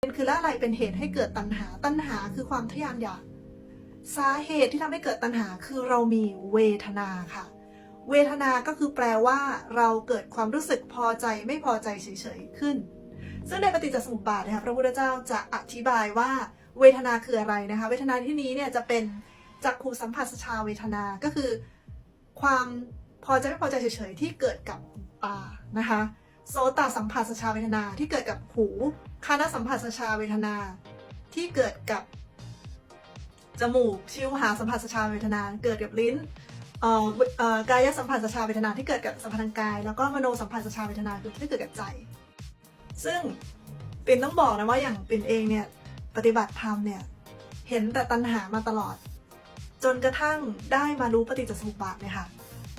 เป็นคือล้วอะไรเป็นเหตุให้เกิดตัณหา ตัณหาคือความทะยานอยาก สาเหตุที่ทำให้เกิดตัณหาคือเรามีเวทนาค่ะ เวทนาก็คือแปลว่าเราเกิดความรู้สึกพอใจไม่พอใจเฉยๆขึ้น ซึ่งในปฏิจจสมุปบาทนะคะพระพุทธเจ้าจะอธิบายว่าเวทนาคืออะไรนะคะ เวทนาที่นี้เนี่ยจะเป็นจักขูสัมผัสสชาเวทนา ก็คือ ความพอใจไม่พอใจเฉยๆที่เกิดกับตานะคะ โสตสัมผัสชาเวทนาที่เกิดกับหูคานสัมผัสชาเวทนา ที่เกิดกับจมูกชิวหาสัมผัสชาเวทนา เกิดกับลิ้นเอ่อเอ่อกายสัมผัสชาเวทนาที่เกิดกับสัมผัสทางกาย แล้วก็มโนสัมผัสสชาเวทนาคือที่เกิดกับใจ ซึ่งปิ่นต้องบอกนะว่าอย่างปิ่นเองเนี่ยปฏิบัติธรรมเนี่ยเห็นแต่ตัณหามาตลอด จนกระทั่งได้มารู้ปฏิจจสมุปบาทเนี่ยค่ะ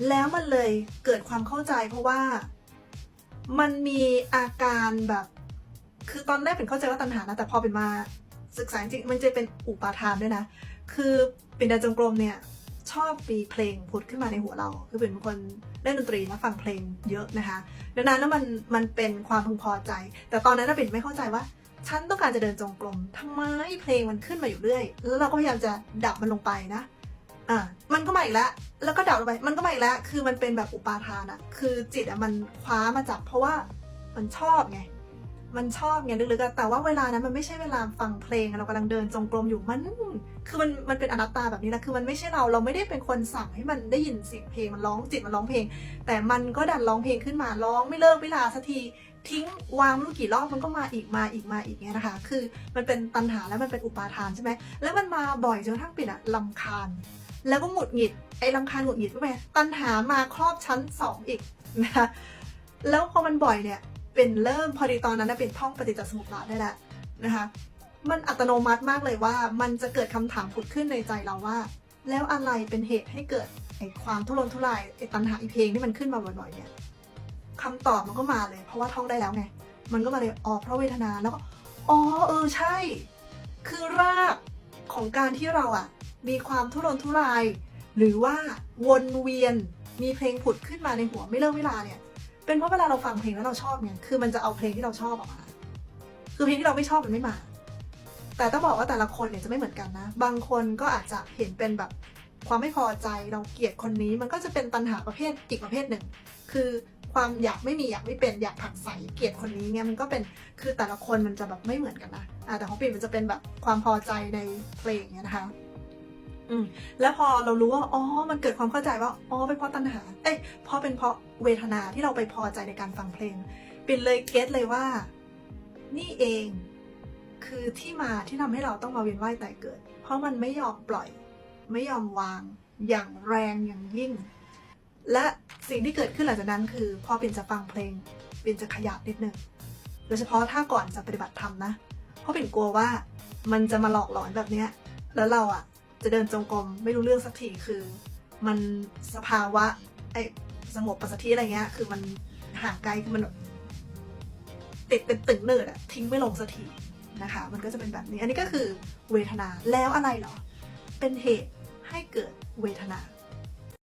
แล้วมันเลยเกิดความเข้าใจเพราะว่า มันมีอาการแบบ คือตอนแรกเป็นเข้าใจว่าตัณหานะแต่พอเป็นมาศึกษาจริงมันจะเป็นอุปาทานด้วยนะ คือเป็นเดินจงกรมเนี่ยชอบมีเพลงผุดขึ้นมาในหัวเรา คือเป็นคนเล่นดนตรีและฟังเพลงเยอะนะคะ ดังนั้นแล้วมันมันเป็นความพึงพอใจ แต่ตอนนั้นน่ะเป็นไม่เข้าใจว่า ฉันต้องการจะเดินจงกรมทำไมเพลงมันขึ้นมาอยู่เรื่อย แล้วเราก็พยายามจะดับมันลงไปนะ อะมันก็มาอีกแล้ว แล้วก็ดับลงไป มันก็มาอีกแล้ว คือมันเป็นแบบอุปาทานอะคือจิตอะมันคว้ามาจับเพราะว่ามันชอบไง มันชอบไงลึกๆแต่ว่าเวลานั้นมันไม่ใช่เวลาฟังเพลง เรากำลังเดินจงกรมอยู่ มัน คือมัน มันเป็นอนัตตาแบบนี้นะคือมันไม่ใช่เรา เราไม่ได้เป็นคนสั่งให้มันได้ยินเสียงเพลง มันร้องจิตมันร้องเพลง แต่มันก็ดันร้องเพลงขึ้นมา ร้องไม่เลิกไม่ลาสักที ทิ้งวางไม่รู้กี่รอบมันก็มาอีกมาอีกมาอีกเนี้ยนะคะ คือมันเป็นตัณหาแล้วมันเป็นอุปาทานใช่ไหมแล้วมันมาบ่อยจนกระทั่งปิดอะลำคาญ แล้วก็หงุดหงิดไอ้ลำคาญหงุดหงิดก็ไปตัณหามาครอบชั้นสองอีกนะคะแล้วพอมันบ่อยเนี่ยเป็นเริ่มพอดีตอนนั้นเป็นท่องปฏิจจสมุปบาทได้แล้วนะคะมันอัตโนมัติมากเลยว่า มันจะเกิดคำถามผุดขึ้นในใจเราว่า แล้วอะไรเป็นเหตุให้เกิดไอ้ความทุรนทุรายไอ้ตัณหาอีเพลงที่มันขึ้นมาบ่อยๆเนี่ยคำตอบมันก็มาเลย เพราะว่าท่องได้แล้วไง มันก็มาเลยอ๋อเพราะเวทนาแล้วก็อ๋อเออใช่ คือรากของการที่เราอะ มีความทุรนทุราย หรือว่าวนเวียนมีเพลงผุดขึ้นมาในหัวไม่เลิกเวลาเนี่ย เป็นเพราะเวลาเราฟังเพลงแล้วเราชอบไงคือมันจะเอาเพลงที่เราชอบออกมาคือเพลงที่เราไม่ชอบมันไม่มา แต่ต้องบอกว่าแต่ละคนเนี่ยจะไม่เหมือนกันนะ บางคนก็อาจจะเห็นเป็นแบบความไม่พอใจเราเกลียดคนนี้ มันก็จะเป็นตัณหาประเภทอีกประเภทหนึ่ง คือความอยากไม่มีอยากไม่เป็นอยากผักใสเกลียดคนนี้เนี่ยมันก็เป็นคือแต่ละคนมันจะแบบไม่เหมือนกันนะแต่ของปิ่นมันจะเป็นแบบความพอใจในเพลงเนี่ยนะคะ อืมแล้วพอเรารู้ว่าอ๋อมันเกิดความเข้าใจว่าอ๋อเป็นเพราะตัณหา เอ้ยเพราะเป็นเพราะเวทนาที่เราไปพอใจในการฟังเพลงปินเลยเก็ตเลยว่า นี่เองคือที่มาที่ทำให้เราต้องมาเวียนว่ายตายเกิด เพราะมันไม่ยอมปล่อย ไม่ยอมวาง อย่างแรงอย่างยิ่ง และสิ่งที่เกิดขึ้นหลังจากนั้นคือ พอปินจะฟังเพลงปินจะขยับนิดนึงโดยเฉพาะถ้าก่อนจะปฏิบัติธรรมนะ เพราะปินกลัวว่ามันจะมาหลอกหลอนแบบเนี้ยแล้วเราอะ จะเดินจงกรมไม่รู้เรื่องสักทีคือ มันสภาวะไอ้สงบปัสสธิอะไรเงี้ย คือมันห่างไกลคือมันติดเป็นตึงเนิดอะทิ้งไม่ลงสักทีนะคะ มันก็จะเป็นแบบนี้ อันนี้ก็คือเวทนาแล้วอะไรเหรอ เป็นเหตุให้เกิดเวทนา